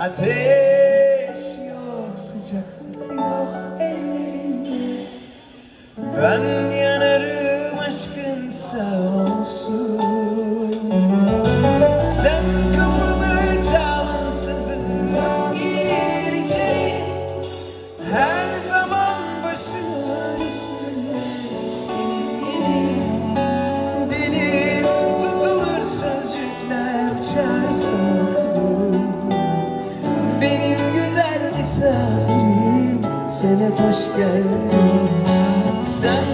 Ateş yok sıcaklık yok ellerinde. Ben yanarım aşkınsa olsun. Sedef hoş geldin. Sen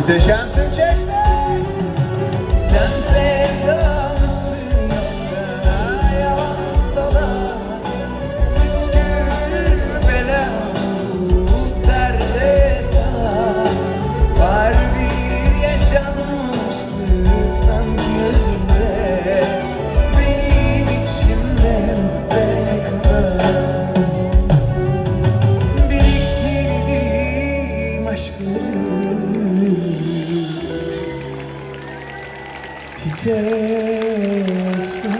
Muhteşemsin Çeşme. çeşme